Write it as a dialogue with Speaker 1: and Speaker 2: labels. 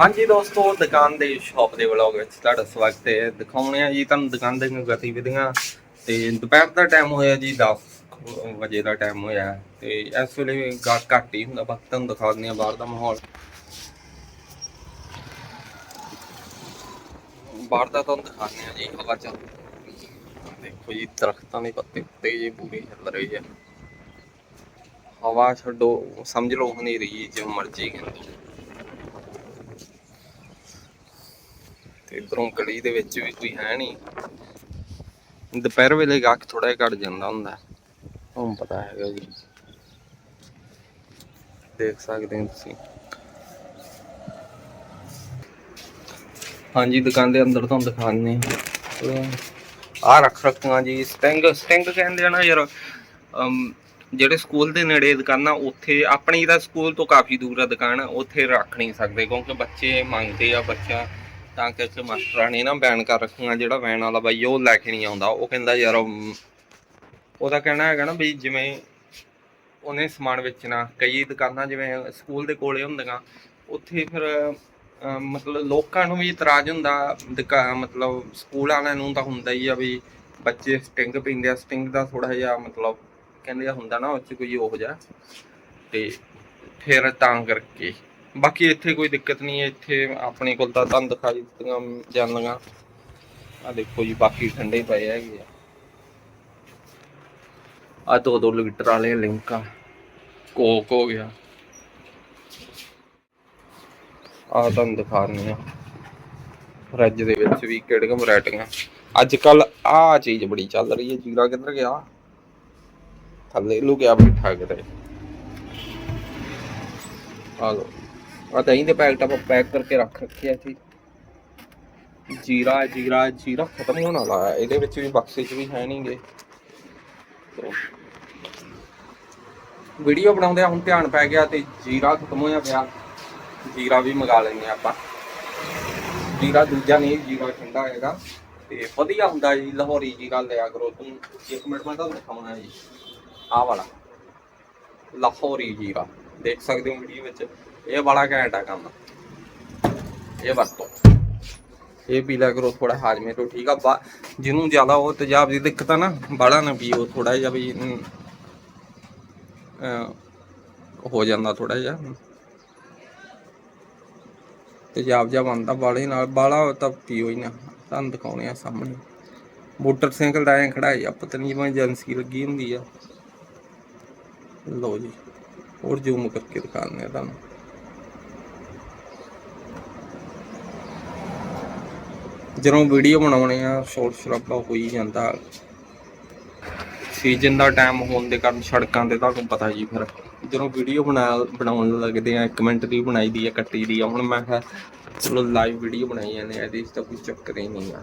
Speaker 1: ਹਾਂਜੀ ਦੋਸਤੋ, ਦੁਕਾਨ ਦੇ ਸ਼ਾਪ ਦੇ ਵਲੌਗ ਵਿੱਚ ਤੁਹਾਡਾ ਸਵਾਗਤ ਹੈ। ਦਿਖਾਉਣੇ ਆ ਜੀ ਤੁਹਾਨੂੰ ਦੁਕਾਨ ਦੀਆਂ ਗਤੀਵਿਧੀਆਂ। ਤੇ ਦੁਪਹਿਰ ਦਾ ਟਾਈਮ ਹੋਇਆ ਜੀ 10 ਵਜੇ ਦਾ ਟਾਈਮ ਹੋਇਆ। ਤੇ ਇਸ ਵੇਲੇ ਗਾਹਕ ਘੱਟ ਹੀ ਹੁੰਦਾ, ਬਾਕੀ ਤੁਹਾਨੂੰ ਦਿਖਾ ਦਿੰਦੇ ਆ ਬਾਹਰ ਦਾ ਮਾਹੌਲ। ਬਾਹਰ ਦਾ ਤੁਹਾਨੂੰ ਦਿਖਾਉਂਦੇ ਆ ਜੀ, ਹਵਾ ਚੱਲ ਦੇਖੋ ਜੀ, ਦਰਖਤਾਂ ਦੇ ਪੱਤੇ ਉੱਤੇ ਜੀ ਪੂਰੀ ਚੱਲ ਰਹੀ ਹੈ ਹਵਾ ਛੱਡੋ, ਸਮਝ ਲਓ ਹਨੇਰੀ ਜੋ ਮਰਜ਼ੀ ਕਹਿੰਦੇ ਤੇ ਇਧਰੋਂ ਗਲੀ ਦੇ ਵਿੱਚ ਵੀ ਕੋਈ ਹੈ ਨਹੀਂ। ਦੁਪਹਿਰ ਵੇਲੇ ਗਾਹਕ ਥੋੜਾ ਜਿਹਾ ਘਟ ਜਾਂਦਾ ਹੁੰਦਾ। ਤੁਹਾਨੂੰ ਪਤਾ ਹੈਗਾ ਜੀ। ਦੇਖ ਸਕਦੇ ਹੋ ਤੁਸੀਂ। ਹਾਂਜੀ, ਦੁਕਾਨ ਦੇ ਅੰਦਰ ਤੁਹਾਨੂੰ ਦਿਖਾਉਂਦੇ ਆ ਰੱਖ ਰੱਖਾਂ ਜੀ, ਸਟਿੰਗ ਸਟਿੰਗ ਕਹਿੰਦੇ ਆ ਨਾ ਯਾਰ ਜਿਹੜੇ ਸਕੂਲ ਦੇ ਨੇੜੇ ਦੁਕਾਨਾਂ, ਉੱਥੇ ਆਪਣੀ ਦਾ ਸਕੂਲ ਤੋਂ ਕਾਫੀ ਦੂਰ ਆ ਦੁਕਾਨ, ਉੱਥੇ ਰੱਖ ਨਹੀਂ ਸਕਦੇ ਕਿਉਂਕਿ ਬੱਚੇ ਮੰਗਦੇ ਆ ਬੱਚਾ। ਤਾਂ ਕਰਕੇ ਮਾਸਟਰਾਂ ਨੇ ਨਾ ਬੈਨ ਕਰ ਰੱਖੀਆਂ, ਜਿਹੜਾ ਵੈਨ ਵਾਲਾ ਬਾਈ ਉਹ ਲੈ ਕੇ ਨਹੀਂ ਆਉਂਦਾ। ਉਹ ਕਹਿੰਦਾ ਯਾਰ ਉਹਦਾ ਕਹਿਣਾ ਹੈਗਾ ਨਾ ਵੀ ਜਿਵੇਂ ਉਹਨੇ ਸਮਾਨ ਵੇਚਣਾ, ਕਈ ਦੁਕਾਨਾਂ ਜਿਵੇਂ ਸਕੂਲ ਦੇ ਕੋਲੇ ਹੁੰਦੀਆਂ, ਉੱਥੇ ਫਿਰ ਮਤਲਬ ਲੋਕਾਂ ਨੂੰ ਵੀ ਇਤਰਾਜ਼ ਹੁੰਦਾ, ਦੁਕਾ- ਮਤਲਬ ਸਕੂਲ ਵਾਲਿਆਂ ਨੂੰ ਤਾਂ ਹੁੰਦਾ ਹੀ ਆ ਵੀ ਬੱਚੇ ਸਟਿੰਗ ਪੀਂਦੇ ਆ, ਸਟਿੰਗ ਦਾ ਥੋੜਾ ਜਿਹਾ ਮਤਲਬ ਕਹਿੰਦੇ ਆ ਹੁੰਦਾ ਨਾ, ਉਹ 'ਚ ਕੋਈ ਉਹ ਜਿਹਾ। ਤੇ ਫਿਰ ਤਾਂ ਕਰਕੇ ਬਾਕੀ ਇੱਥੇ ਕੋਈ ਦਿੱਕਤ ਨਹੀਂ ਹੈ, ਇੱਥੇ ਆਪਣੇ ਕੋਲ ਤਾਂ ਤੁਹਾਨੂੰ ਦਿਖਾਈ ਦਿੱਤੀਆਂ ਜਾਂਦੀਆਂ। ਆ ਦੇਖੋ ਜੀ, ਬਾਕੀ ਠੰਡੇ ਪਏ ਹੈਗੇ ਆ। ਆ ਦੋ ਦੋ ਲੀਟਰ ਵਾਲੇ ਲਿੰਕਾਂ। ਕੋਕ ਹੋ ਗਿਆ। ਆ ਤੁਹਾਨੂੰ ਦਿਖਾ ਆ ਫਰਿੱਜ ਦੇ ਵਿੱਚ ਵੀ ਕਿਹੜੀਆਂ ਵੈਰਾਈਟੀਆਂ। ਅੱਜ ਕੱਲ ਆ ਚੀਜ਼ ਬੜੀ ਚੱਲ ਰਹੀ ਹੈ, ਜੀਰਾ ਕਿੱਧਰ ਗਿਆ? ਥੱਲੇ ਲੁਕਿਆ ਬੈਠਾ ਕਿਤੇ। ਆ ਲੋ ਆ ਦਹੀਂ ਦੇ ਪੈਕਟ ਆਪਾਂ ਪੈਕ ਕਰਕੇ ਰੱਖ ਰੱਖਿਆ ਸੀ ਜੀਰਾ ਜੀਰਾ ਜੀਰਾ ਖਤਮ। ਹੋਣ ਵਾਲਾ ਹੈ ਇਹਦੇ ਵਿੱਚ ਵੀ ਬਕਸੇ 'ਚ ਵੀ ਹੈ ਨਹੀਂਗੇ ਵੀਡੀਓ ਬਣਾਉਂਦੇ ਆ ਹੁਣ ਧਿਆਨ ਪੈ ਗਿਆ ਤੇ ਜੀਰਾ ਖਤਮ ਹੋਇਆ ਪਿਆ। ਜੀਰਾ ਵੀ ਮੰਗਾ ਲੈਂਦੇ ਆ ਆਪਾਂ। ਜੀਰਾ ਦੂਜਾ ਨਹੀਂ ਜੀਰਾ ਠੰਡਾ ਹੈਗਾ। ਤੇ ਵਧੀਆ ਹੁੰਦਾ ਜੀ ਲਾਹੌਰੀ ਜੀਰਾ ਲਿਆ ਕਰੋ। ਤੂੰ ਇੱਕ ਮਿੰਟ ਮੈਂ ਤੁਹਾਨੂੰ ਦਿਖਾਉਣਾ ਜੀ। ਆਹ ਵਾਲਾ। ਲਾਹੌਰੀ ਜੀਰਾ। ਦੇਖ ਸਕਦੇ ਹੋ ਵੀਡੀਓ ਵਿੱਚ। ਇਹ ਬੜਾ ਘੈਂਟ ਆ ਕੰਮ। ਇਹ ਵਰਤੋ। ਇਹ ਪੀ ਲਿਆ ਕਰੋ ਥੋੜਾ ਹਾਜਮੇ ਤੋਂ ਠੀਕ ਆ। ਜਿਹਨੂੰ ਜ਼ਿਆਦਾ ਉਹ ਤੇਜ਼ਾਬ ਦੀ ਦਿੱਕਤ ਆ ਨਾ ਬਾੜਾ ਨਾ ਪੀਓ ਥੋੜਾ ਜਿਹਾ ਵੀ, ਹੋ। ਜਾਂਦਾ ਥੋੜਾ ਜਿਹਾ। ਤੇਜ਼ਾਬ ਜਿਹਾ ਬਣਦਾ ਬਾਲੇ ਨਾਲ ਬਾਲਾ ਤਾਂ ਪੀਓ ਹੀ ਨਾ। ਤੁਹਾਨੂੰ ਦਿਖਾਉਣੇ ਆ ਸਾਹਮਣੇ। ਮੋਟਰਸਾਈਕਲ ਦਾ ਐਂ ਖੜਾਈ ਆ ਪਤਾ ਨਹੀਂ ਜਿਵੇਂ ਏਜੰਸੀ ਲੱਗੀ ਹੁੰਦੀ ਆ। ਲੋ ਜੀ, ਹੋਰ ਜ਼ੂਮ ਕਰਕੇ ਦਿਖਾਉਂਦੇ ਆ ਤੁਹਾਨੂੰ। ਜਦੋਂ ਵੀਡੀਓ ਬਣਾਉਣੇ ਆ, ਸ਼ੋਰ ਸ਼ਰਾਬਾ ਹੋ ਹੀ ਜਾਂਦਾ। ਸੀਜ਼ਨ ਦਾ ਟਾਈਮ ਹੋਣ ਦੇ ਕਾਰਨ ਸੜਕਾਂ ਤੇ, ਤੁਹਾਨੂੰ ਪਤਾ ਜੀ ਫਿਰ। ਜਦੋਂ ਵੀਡੀਓ ਬਣਾ, ਬਣਾਉਣ ਲੱਗਦੇ ਆ, ਇੱਕ ਮਿੰਟ ਦੀ ਬਣਾਈ ਦੀ ਆ, ਕੱਟੀ ਦੀ ਆ, ਹੁਣ ਮੈਂ ਕਿਹਾ, ਚਲੋ ਲਾਈਵ ਵੀਡੀਓ ਬਣਾਈ ਜਾਂਦੇ ਆ, ਇਹਦੇ 'ਚ ਤਾਂ ਕੋਈ ਚੱਕਰ ਹੀ ਨਹੀਂ ਆ।